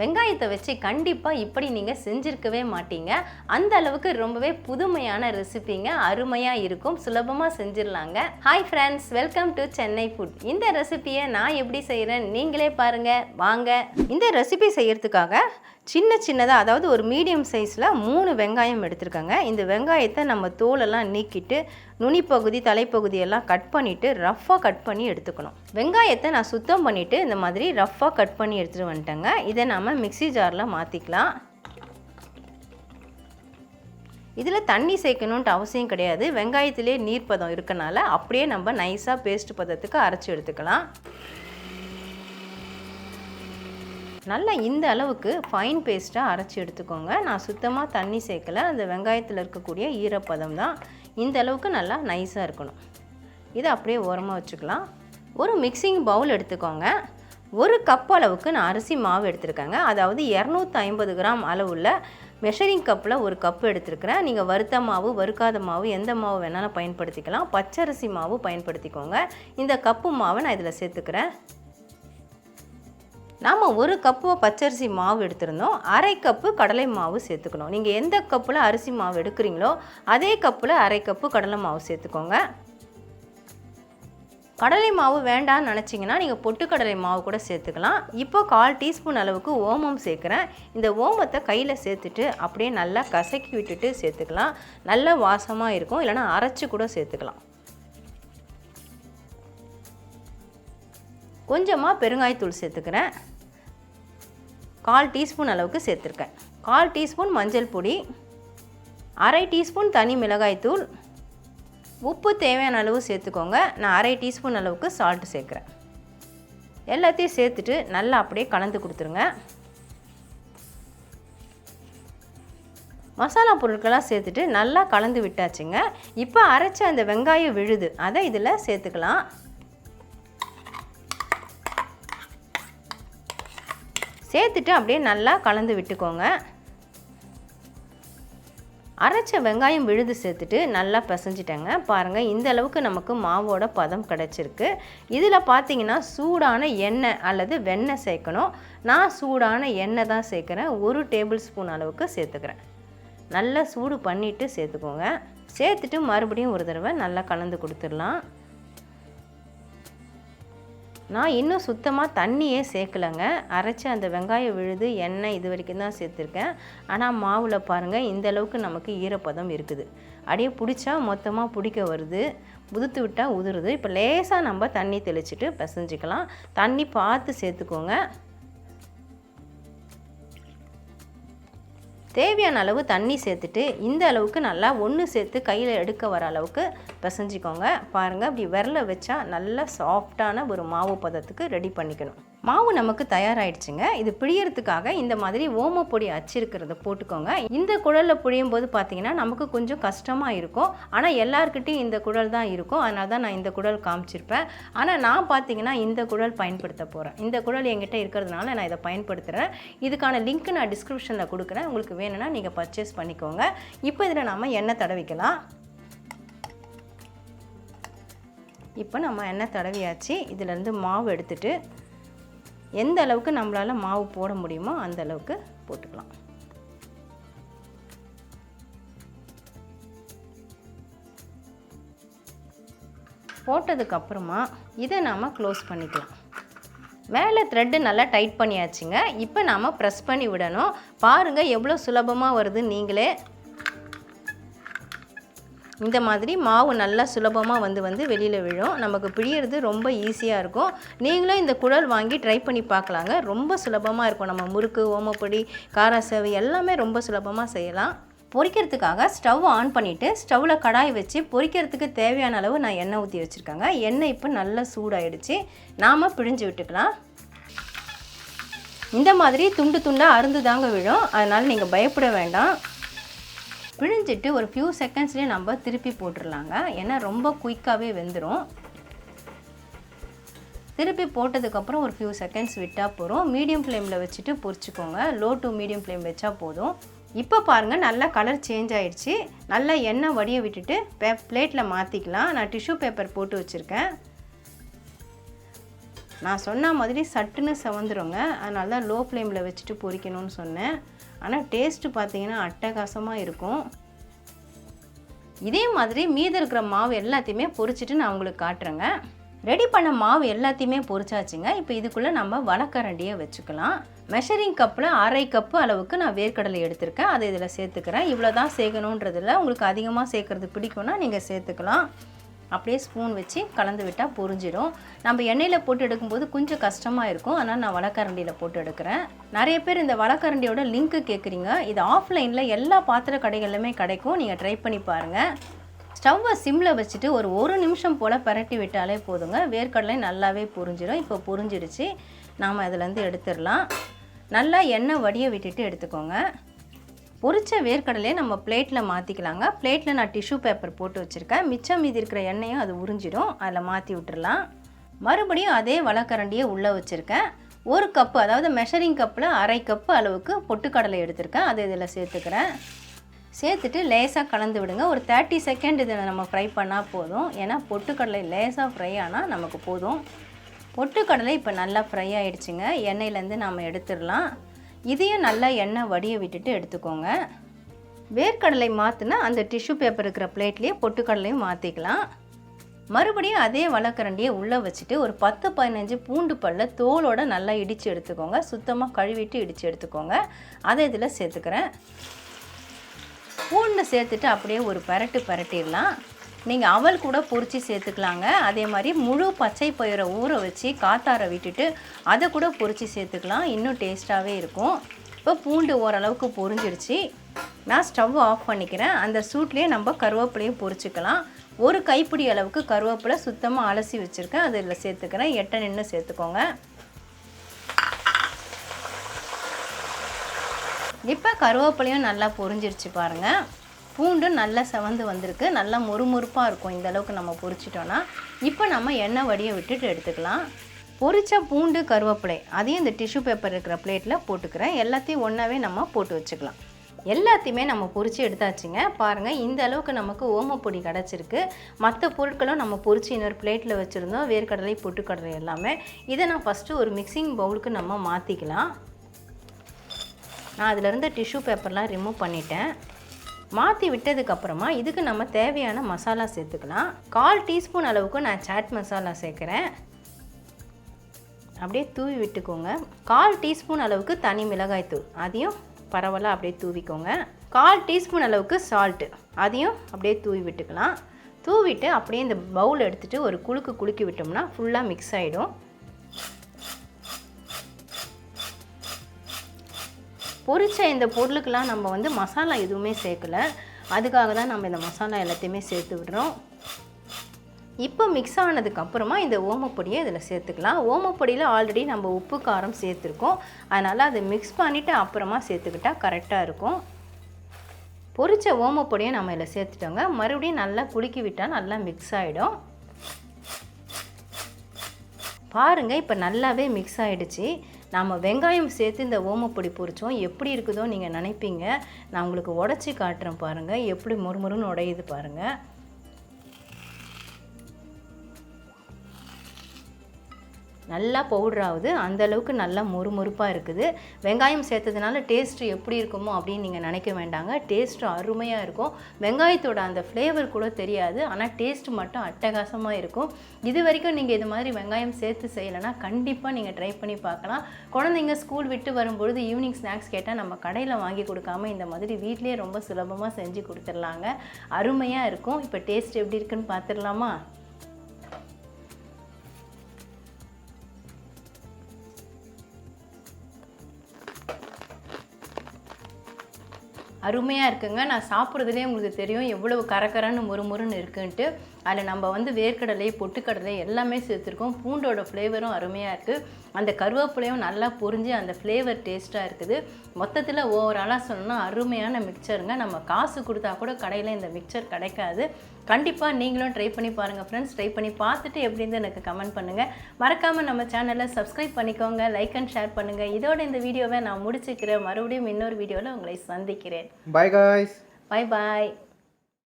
வெங்காயத்தை வச்சு கண்டிப்பாக இப்படி நீங்கள் செஞ்சிருக்கவே மாட்டீங்க. அந்த அளவுக்கு ரொம்பவே புதுமையான ரெசிபிங்க அருமையாக இருக்கும். சுலபமாக செஞ்சிடலாங்க. Hi friends welcome to Chennai food இந்த ரெசிபியை நான் எப்படி செய்கிறேன் நீங்களே பாருங்கள் வாங்க. இந்த ரெசிபி செய்கிறதுக்காக சின்ன சின்னதாக அதாவது ஒரு மீடியம் சைஸில் மூணு வெங்காயம் எடுத்திருக்கேங்க. இந்த வெங்காயத்தை நம்ம தோலெல்லாம் நீக்கிட்டு நுனிப்பகுதி தலைப்பகுதியெல்லாம் கட் பண்ணிவிட்டு ரஃப்பாக கட் பண்ணி எடுத்துக்கணும். வெங்காயத்தை நான் சுத்தம் பண்ணிவிட்டு இந்த மாதிரி ரஃப்பாக கட் பண்ணி எடுத்துகிட்டு வந்துட்டேங்க. இதை நம்ம மிக்ஸி ஜாரில் மாற்றிக்கலாம் இதில் தண்ணி சேர்க்கணுன்ட்டு அவசியம் கிடையாது. வெங்காயத்திலே நீர்ப்பதம் இருக்கனால அப்படியே நம்ம நைஸாக பேஸ்ட் பதத்துக்கு அரைச்சி எடுத்துக்கலாம். நல்லா இந்த அளவுக்கு ஃபைன் பேஸ்ட்டாக அரைச்சி எடுத்துக்கோங்க. நான் சுத்தமாக தண்ணி சேர்க்கல. அந்த வெங்காயத்தில் இருக்கக்கூடிய ஈரப்பதம் தான் இந்த அளவுக்கு நல்லா நைஸாக இருக்கணும். இதை அப்படியே ஓரமாக வச்சுக்கலாம். ஒரு மிக்சிங் பவுல் எடுத்துக்கோங்க. ஒரு கப் அளவுக்கு நான் அரிசி மாவு எடுத்திருக்கேங்க. அதாவது இரநூத்தி ஐம்பது கிராம் அளவுள்ள மெஷரிங் கப்பில் ஒரு கப் எடுத்துருக்கிறேன். நீங்கள் வறுத்த மாவு வறுக்காத மாவு எந்த மாவு வேணாலும் பயன்படுத்திக்கலாம். பச்சரிசி மாவு பயன்படுத்திக்கோங்க. இந்த கப்பு மாவை நான் இதில் சேர்த்துக்கிறேன். நாம் ஒரு கப்பு பச்சரிசி மாவு எடுத்திருந்தோம். அரை கப்பு கடலை மாவு சேர்த்துக்கணும். நீங்கள் எந்த கப்பில் அரிசி மாவு எடுக்கிறீங்களோ அதே கப்பில் அரை கப்பு கடலை மாவு சேர்த்துக்கோங்க. கடலை மாவு வேண்டாம்னு நினச்சிங்கன்னா நீங்கள் பொட்டுக்கடலை மாவு கூட சேர்த்துக்கலாம். இப்போ கால் டீஸ்பூன் அளவுக்கு ஓமம் சேர்க்குறேன். இந்த ஓமத்தை கையில் சேர்த்துட்டு அப்படியே நல்லா கசக்கி விட்டுட்டு சேர்த்துக்கலாம். நல்ல வாசமாக இருக்கும். இல்லைனா அரைச்சி கூட சேர்த்துக்கலாம். கொஞ்சமாக பெருங்காயத்தூள் சேர்த்துக்கிறேன். கால் டீஸ்பூன் அளவுக்கு சேர்த்துருக்கேன். கால் டீஸ்பூன் மஞ்சள் பொடி அரை டீஸ்பூன் தனி மிளகாய்த்தூள் உப்பு தேவையான அளவு சேர்த்துக்கோங்க. நான் அரை டீஸ்பூன் அளவுக்கு சால்ட்டு சேர்க்குறேன். எல்லாத்தையும் சேர்த்துட்டு நல்லா அப்படியே கலந்து கொடுத்துருங்க. மசாலா பொருட்கள்லாம் சேர்த்துட்டு நல்லா கலந்து விட்டாச்சுங்க. இப்போ அரைச்ச அந்த வெங்காயம் விழுது. அதை இதில் சேர்த்துக்கலாம். சேர்த்துட்டு அப்படியே நல்லா கலந்து விட்டுக்கோங்க. அரைச்ச வெங்காயம் விழுது சேர்த்துட்டு நல்லா பிசைஞ்சிட்டேங்க. பாருங்கள் இந்த அளவுக்கு நமக்கு மாவோட பதம் கிடச்சிருக்கு. இதில் பார்த்தீங்கன்னா சூடான எண்ணெய் அல்லது வெண்ணெய் சேர்க்கணும். நான் சூடான எண்ணெய் தான் சேர்க்குறேன். ஒரு டேபிள் ஸ்பூன் அளவுக்கு சேர்த்துக்கிறேன். நல்லா சூடு பண்ணிவிட்டு சேர்த்துக்கோங்க. சேர்த்துட்டு மறுபடியும் ஒரு தடவை நல்லா கலந்து கொடுத்துடலாம். நான் இன்னும் சுத்தமாக தண்ணியே சேர்க்கலைங்க. அரைச்சி அந்த வெங்காயம் விழுது எண்ணெய் இது வரைக்கும் தான் சேர்த்துருக்கேன். ஆனால் மாவில் பாருங்கள் இந்தளவுக்கு நமக்கு ஈரப்பதம் இருக்குது. அப்படியே பிடிச்சா மொத்தமாக பிடிக்க வருது. உதுத்து விட்டால் உதுருது. இப்போ லேசாக நம்ம தண்ணி தெளிச்சிட்டு பிசைஞ்சிக்கலாம். தண்ணி பார்த்து சேர்த்துக்கோங்க. தேவையான அளவு தண்ணி சேர்த்துட்டு இந்த அளவுக்கு நல்லா ஒன்று சேர்த்து கையில் எடுக்க வர அளவுக்கு பிசைஞ்சிக்கோங்க. பாருங்கள் அப்படி விரல வச்சா நல்லா சாஃப்டான ஒரு மாவு பதத்துக்கு ரெடி பண்ணிக்கணும். மாவு நமக்கு தயாராகிடுச்சுங்க இது பிழியறதுக்காக இந்த மாதிரி ஓமப்பொடி அச்சிருக்கிறத போட்டுக்கோங்க. இந்த குழலில் புழியும் போது பார்த்தீங்கன்னா நமக்கு கொஞ்சம் கஷ்டமாக இருக்கும். ஆனால் எல்லாருக்கிட்டையும் இந்த குழல் தான் இருக்கும். அதனால தான் நான் இந்த குழல் காமிச்சிருப்பேன். ஆனால் நான் பார்த்தீங்கன்னா இந்த குழல் பயன்படுத்த போகிறேன் இந்த குழல் என்கிட்ட இருக்கிறதுனால நான் இதை பயன்படுத்துகிறேன் இதுக்கான லிங்க் நான் டிஸ்கிரிப்ஷனில் கொடுக்குறேன். உங்களுக்கு வேணும்னா நீங்கள் பர்ச்சேஸ் பண்ணிக்கோங்க. இப்போ இதில் நம்ம எண்ணெய் தடவிக்கலாம். இப்போ நம்ம எண்ணெய் தடவியாச்சு. இதிலேருந்து மாவு எடுத்துகிட்டு எந்த அளவுக்கு நம்மளால் மாவு போட முடியுமோ அந்த அளவுக்கு போட்டுக்கலாம். போட்டதுக்கப்புறமா இதை நாம் க்ளோஸ் பண்ணிக்கலாம். மேலே த்ரெட்டு நல்லா டைட் பண்ணியாச்சுங்க. இப்போ நாம் ப்ரெஸ் பண்ணி விடணும். பாருங்கள் எவ்வளோ சுலபமாக வருது நீங்களே இந்த மாதிரி மாவு நல்லா சுலபமாக வந்து வந்து வெளியில் விழும். நமக்கு பிழியறது ரொம்ப ஈஸியாக இருக்கும். நீங்களும் இந்த குழல் வாங்கி ட்ரை பண்ணி பார்க்கலாங்க. ரொம்ப சுலபமாக இருக்கும். நம்ம முறுக்கு ஓமப்பொடி காராசேவு எல்லாமே ரொம்ப சுலபமாக செய்யலாம். பொரிக்கிறதுக்காக ஸ்டவ் ஆன் பண்ணிவிட்டு ஸ்டவ்வில் கடாய் வச்சு பொரிக்கிறதுக்கு தேவையான அளவு நான் எண்ணெய் ஊற்றி வச்சுருக்கேங்க. எண்ணெய் இப்போ நல்லா சூடாயிடுச்சு. நாம் பிழிஞ்சு விட்டுக்கலாம். இந்த மாதிரி துண்டு துண்டாக அருந்து தாங்க விழும். அதனால் நீங்கள் பயப்பட வேண்டாம். பிழிஞ்சிட்டு ஒரு ஃபியூ செகண்ட்ஸ்லேயே நம்ம திருப்பி போட்டுடலாங்க ஏன்னா ரொம்ப குயிக்காகவே வெந்துடும் திருப்பி போட்டதுக்கப்புறம் ஒரு ஃபியூ செகண்ட்ஸ் விட்டால் போகிறோம் மீடியம் ஃப்ளேமில் வச்சுட்டு பொரிச்சுக்கோங்க. லோ டு மீடியம் ஃப்ளேம் வச்சா போதும். இப்போ பாருங்கள் நல்லா கலர் சேஞ்ச் ஆகிடுச்சி நல்லா எண்ணெய் வடிய விட்டுட்டு பே பிளேட்டில் மாற்றிக்கலாம் நான் டிஷ்யூ பேப்பர் போட்டு வச்சுருக்கேன். நான் சொன்ன மாதிரி சட்டுன்னு செவந்துருங்க. அதனால தான் லோ ஃப்ளேமில் வச்சுட்டு பொரிக்கணும்னு சொன்னேன். ஆனால் டேஸ்ட்டு பார்த்தீங்கன்னா அட்டகாசமாக இருக்கும். இதே மாதிரி மீதி இருக்கிற மாவு எல்லாத்தையுமே பொரிச்சிட்டு நான் உங்களுக்கு காட்டுறேங்க. ரெடி பண்ண மாவு எல்லாத்தையுமே பொரிச்சாச்சுங்க. இப்போ இதுக்குள்ளே நம்ம வழக்கரண்டியை வச்சுக்கலாம். மெஷரிங் கப்பில் அரை கப்பு அளவுக்கு நான் வேர்க்கடலை எடுத்திருக்கேன். அதை இதில் சேர்த்துக்கிறேன். இவ்வளோ தான் சேர்க்கணுன்றதில் உங்களுக்கு அதிகமாக சேர்க்குறது பிடிக்கும்னா நீங்கள் சேர்த்துக்கலாம். அப்படியே ஸ்பூன் வச்சு கலந்து விட்டால் புரிஞ்சிடும். நம்ம எண்ணெயில் போட்டு எடுக்கும்போது கொஞ்சம் கஷ்டமாக இருக்கும். ஆனால் நான் வழக்கரண்டியில் போட்டு எடுக்கிறேன். நிறைய பேர் இந்த வழக்கரண்டியோட லிங்க்கு கேட்குறீங்க இது ஆஃப்லைனில் எல்லா பாத்திர கடைகள்லையுமே கிடைக்கும். நீங்கள் ட்ரை பண்ணி பாருங்கள் ஸ்டவ்வை சிம்மில் வச்சுட்டு ஒரு ஒரு நிமிஷம் போல் பரட்டி விட்டாலே போதுங்க. வேர்க்கடலை நல்லாவே புரிஞ்சிடும் இப்போ புரிஞ்சிடுச்சு நாம் அதிலேருந்து எடுத்துடலாம். நல்லா எண்ணெய் வடிய விட்டுட்டு எடுத்துக்கோங்க. பொரிச்ச வேர்க்கடலையை நம்ம பிளேட்டில் மாற்றிக்கலாங்க பிளேட்டில் நான் டிஷ்யூ பேப்பர் போட்டு வச்சுருக்கேன். மிச்சம் மீதி இருக்கிற எண்ணெயும் அது உறிஞ்சிடும். அதில் மாற்றி விட்டுறலாம். மறுபடியும் அதே வளக்கரண்டியை உள்ளே வச்சுருக்கேன். ஒரு கப்பு அதாவது மெஷரிங் கப்பில் அரை கப்பு அளவுக்கு பொட்டுக்கடலை எடுத்திருக்கேன். அதை இதில் சேர்த்துக்கிறேன். சேர்த்துட்டு லேசாக கலந்து விடுங்க. ஒரு தேர்ட்டி செகண்ட் இதில் நம்ம ஃப்ரை பண்ணால் போதும். ஏன்னா பொட்டுக்கடலை லேசாக ஃப்ரை ஆனால் நமக்கு போதும். பொட்டுக்கடலை இப்போ நல்லா ஃப்ரை ஆகிடுச்சிங்க எண்ணெயிலேருந்து நாம் எடுத்துடலாம். இதையும் நல்லா எண்ணெய் வடிய விட்டுட்டு எடுத்துக்கோங்க. வேர்க்கடலை மாற்றினா அந்த டிஷ்யூ பேப்பர் இருக்கிற பிளேட்லேயே பொட்டுக்கடலையும் மாற்றிக்கலாம் மறுபடியும் அதே வளக்கரண்டியை உள்ளே வச்சுட்டு ஒரு பத்து பதினஞ்சு பூண்டு பல்ல தோலோடு நல்லா இடித்து எடுத்துக்கோங்க. சுத்தமாக கழுவிட்டு இடித்து எடுத்துக்கோங்க. அதை இதில் சேர்த்துக்கிறேன். பூண்டு சேர்த்துட்டு அப்படியே ஒரு பரட்டு பரட்டிடலாம். நீங்கள் அவல் கூட பொரிச்சு சேர்த்துக்கலாங்க. அதே மாதிரி முழு பச்சை பயிரை ஊற வச்சு காத்தார விட்டுட்டு அதை கூட பொரிச்சு சேர்த்துக்கலாம். இன்னும் டேஸ்ட்டாகவே இருக்கும். இப்போ பூண்டு ஓரளவுக்கு பொரிஞ்சிருச்சு. நான் ஸ்டவ் ஆஃப் பண்ணிக்கிறேன். அந்த சூட்லேயே நம்ம கருவேப்பிலையும் பொறிச்சிக்கலாம் ஒரு கைப்பிடி அளவுக்கு கருவேப்பிலை சுத்தமாக அலசி வச்சுருக்கேன். அதில் சேர்த்துக்கிறேன். எட்டை நின்று சேர்த்துக்கோங்க. இப்போ கருவேப்பிலையும் நல்லா பொரிஞ்சிருச்சு பாருங்கள் பூண்டு நல்லா செவந்து வந்திருக்கு. நல்லா மொறுமொறுப்பாக இருக்கும் இந்த அளவுக்கு நம்ம பொரிச்சிட்டோன்னா இப்போ நம்ம எண்ணெய் வடியை விட்டுட்டு எடுத்துக்கலாம். பொரிச்ச பூண்டு கருவேப்பிலை அதையும் இந்த டிஷ்யூ பேப்பர் இருக்கிற பிளேட்டில் போட்டுக்கிறேன். எல்லாத்தையும் ஒன்றாவே நம்ம போட்டு வச்சுக்கலாம். எல்லாத்தையுமே நம்ம பொரித்து எடுத்தாச்சுங்க. பாருங்கள் இந்த அளவுக்கு நமக்கு ஓமப்பொடி கிடச்சிருக்கு. மற்ற பொருட்களும் நம்ம பொரித்து இன்னொரு பிளேட்டில் வச்சுருந்தோம். வேர்க்கடலை பொட்டுக்கடலை எல்லாமே. இதை நான் ஃபஸ்ட்டு ஒரு மிக்சிங் பவுலுக்கு நம்ம மாற்றிக்கலாம் நான் அதிலிருந்து டிஷ்யூ பேப்பர்லாம் ரிமூவ் பண்ணிட்டேன். மாற்றி விட்டதுக்கப்புறமா இதுக்கு நம்ம தேவையான மசாலா சேர்த்துக்கலாம். கால் டீஸ்பூன் அளவுக்கு நான் சாட் மசாலா சேர்க்குறேன். அப்படியே தூவி விட்டுக்கோங்க. கால் டீஸ்பூன் அளவுக்கு தனி மிளகாய் தூள். அதையும் பரவலாக அப்படியே தூவிக்கோங்க. கால் டீஸ்பூன் அளவுக்கு சால்ட்டு அதையும் அப்படியே தூவி விட்டுக்கலாம். தூவிட்டு அப்படியே இந்த பவுல் எடுத்துகிட்டு ஒரு குலுக்கு குலுக்கி விட்டோம்னா ஃபுல்லாக மிக்ஸ் ஆகிடும் பொரித்த இந்த பொருளுக்கெல்லாம் நம்ம வந்து மசாலா எதுவுமே சேர்க்கல. அதுக்காக தான் நம்ம இந்த மசாலா எல்லாத்தையுமே சேர்த்து விடுறோம். இப்போ மிக்ஸ் ஆனதுக்கப்புறமா இந்த ஓமப்பொடியை இதில் சேர்த்துக்கலாம். ஓமப்பொடியில் ஆல்ரெடி நம்ம உப்பு காரம் சேர்த்துருக்கோம். அதனால் அதை மிக்ஸ் பண்ணிவிட்டு அப்புறமா சேர்த்துக்கிட்டால் கரெக்டாக இருக்கும். பொரித்த ஓமப்பொடியை நம்ம இதில் சேர்த்துட்டோங்க. மறுபடியும் நல்லா குலுக்கி விட்டால் நல்லா மிக்ஸ் ஆகிடும் பாருங்கள் இப்போ நல்லாவே மிக்ஸ் ஆகிடுச்சு நாம் வெங்காயம் சேர்த்து இந்த ஓமப்பொடி பொரித்தோம் எப்படி இருக்குதோ நீங்கள் நினைப்பீங்க. நான் உங்களுக்கு உடச்சி காட்டுறேன் பாருங்கள் எப்படி மொறுமொறுன்னு உடையுது பாருங்கள் நல்லா பவுடர் ஆகுது. அந்தளவுக்கு நல்லா மொறுமொறுப்பாக இருக்குது. வெங்காயம் சேர்த்ததுனால டேஸ்ட்டு எப்படி இருக்குமோ அப்படின்னு நீங்கள் நினைக்க வேண்டாங்க. டேஸ்ட்டு அருமையாக இருக்கும். வெங்காயத்தோட அந்த ஃப்ளேவர் கூட தெரியாது. ஆனால் டேஸ்ட் மட்டும் அட்டகாசமாக இருக்கும். இது வரைக்கும் நீங்கள் இது மாதிரி வெங்காயம் சேர்த்து செய்யலைன்னா கண்டிப்பாக நீங்கள் ட்ரை பண்ணி பார்க்கலாம். குழந்தைங்க ஸ்கூல் விட்டு வரும்பொழுது ஈவினிங் ஸ்நாக்ஸ் கேட்டால் நம்ம கடையில் வாங்கி கொடுக்காம இந்த மாதிரி வீட்லேயே ரொம்ப சுலபமாக செஞ்சு கொடுத்துடலாங்க. அருமையாக இருக்கும். இப்போ டேஸ்ட் எப்படி இருக்குன்னு பார்த்துடலாமா? அருமையாக இருக்குங்க. நான் சாப்பிட்றதுலேயே உங்களுக்கு தெரியும். எவ்வளவு கரகரன்னு முறுமுறுன்னு இருக்குன்ட்டு. அதில் நம்ம வந்து வேர்க்கடலை பொட்டுக்கடலை எல்லாமே சேர்த்துருக்கோம். பூண்டோட ஃப்ளேவரும் அருமையாக இருக்குது அந்த கருவேப்பிலையும் நல்லா புரிஞ்சு அந்த ஃப்ளேவர் டேஸ்ட்டாக இருக்குது. மொத்தத்தில் ஓவராலாக சொல்லணும்னா அருமையான மிக்சருங்க நம்ம காசு கொடுத்தா கூட கடையில் இந்த மிக்சர் கிடைக்காது. கண்டிப்பாக நீங்களும் ட்ரை பண்ணி பாருங்கள் ஃப்ரெண்ட்ஸ் ட்ரை பண்ணி பார்த்துட்டு எப்படின்னு எனக்கு கமெண்ட் பண்ணுங்கள் மறக்காமல் நம்ம சேனலை சப்ஸ்கிரைப் பண்ணிக்கோங்க. லைக் அண்ட் ஷேர் பண்ணுங்கள் இதோட இந்த வீடியோவை நான் முடிச்சுக்கிறேன். மறுபடியும் இன்னொரு வீடியோவில் உங்களை சந்திக்கிறேன். Bye guys. பாய் பாய்